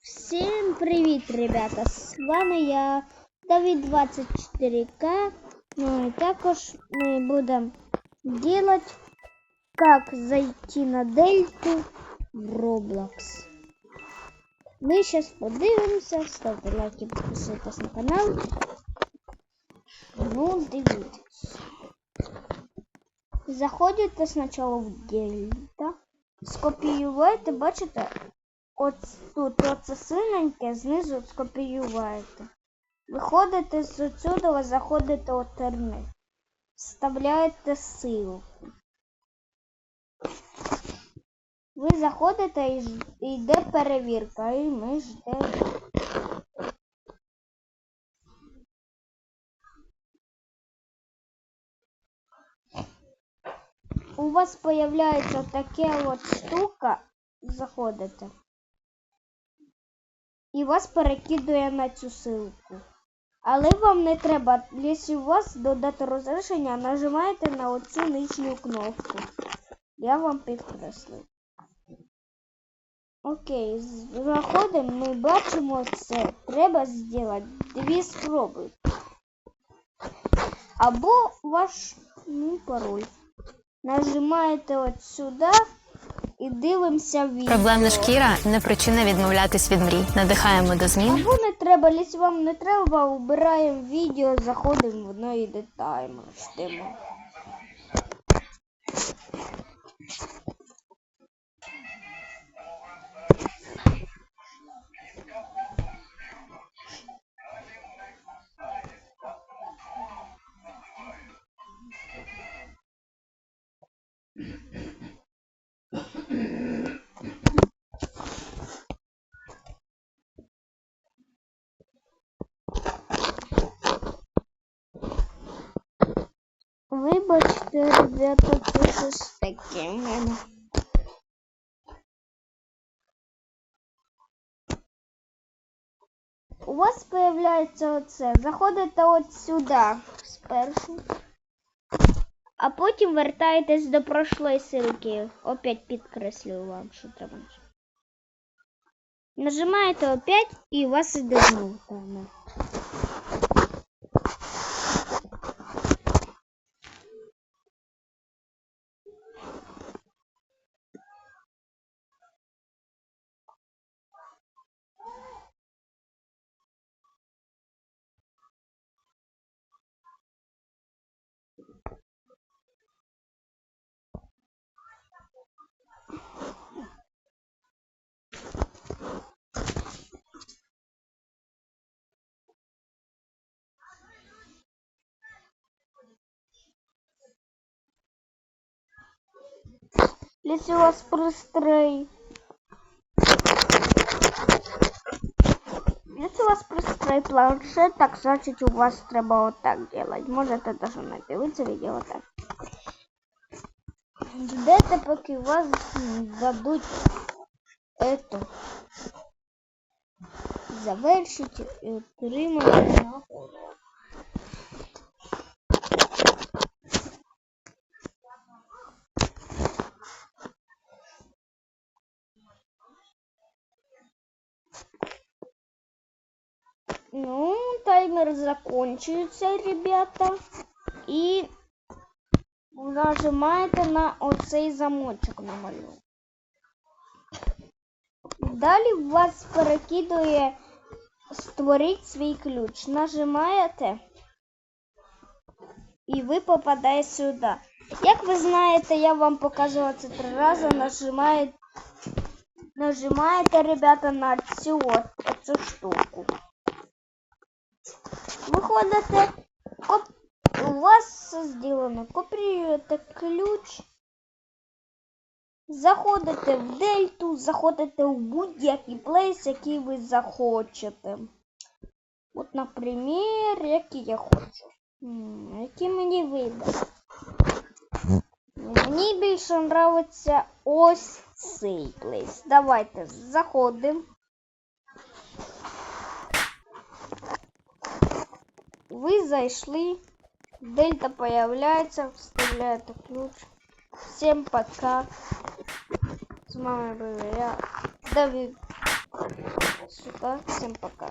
Всем привет, ребята! С вами я, Давид 24К. Ну и також мы будем делать, как зайти на дельту в Roblox. Ми сейчас подивимося, ставте лайки, підписуйтесь на канал. Ну, дивіться. Заходите спочатку в дельта, скопіюєте, бачите, от тут оце синеньке, знизу скопіюєте. Виходите з отсюда, заходите у інтернет. Вставляєте силу. Ви заходите і йде перевірка, і ми ждемо. У вас появляється таке от штука, заходите. І вас перекидує на цю ссылку. Але вам не треба, якщо у вас додати розрішення, нажимаєте на оцю нижню кнопку. Я вам підкреслив. Окей, заходимо, ми бачимо це. Треба зробити дві спроби. Або ваш ну, пароль. Нажимаєте от сюди і дивимося відео. Проблемна шкіра не причина відмовлятись від мрій. Надихаємо до змін. Або не треба, якщо вам не треба, обираємо відео, заходимо в воно і таймер. Ждемо. Вибачте, ребята, це щось таке в мене. У вас появляється оце. Заходите от сюди спершу. А потім вертаєтесь до прошлої ссылки. Опять підкреслюю вам, що треба. Нажимаєте опять і у вас іде знову таймер. Если у вас пристрій. Если у вас пристрій планшет, так значит у вас треба вот так делать. Можете даже не дивитися відео вот так. Ждете, поки у вас м, дадуть это. Завершите і отримаєте нагороду. Ну, таймер закончується, ребята. І нажимаєте на оцей замочок намалював. Далі вас перекидує створіть свій ключ. Нажимаєте і ви попадаєте сюди. Як ви знаєте, я вам показувала це три рази. Нажимаєте, нажимаєте, ребята, на цю оцю штуку. Виходите, коп... у вас зроблено, копіюєте ключ, заходите в дельту, заходите в будь-який плейс, який ви захочете. От, наприклад, який я хочу. Який мені вибрати. Мені більше подобається ось цей плейс. Давайте заходимо. Вы зашли. Дельта появляется. Вставляете ключ. Всем пока. С вами был я, Давид. Сука, всем пока.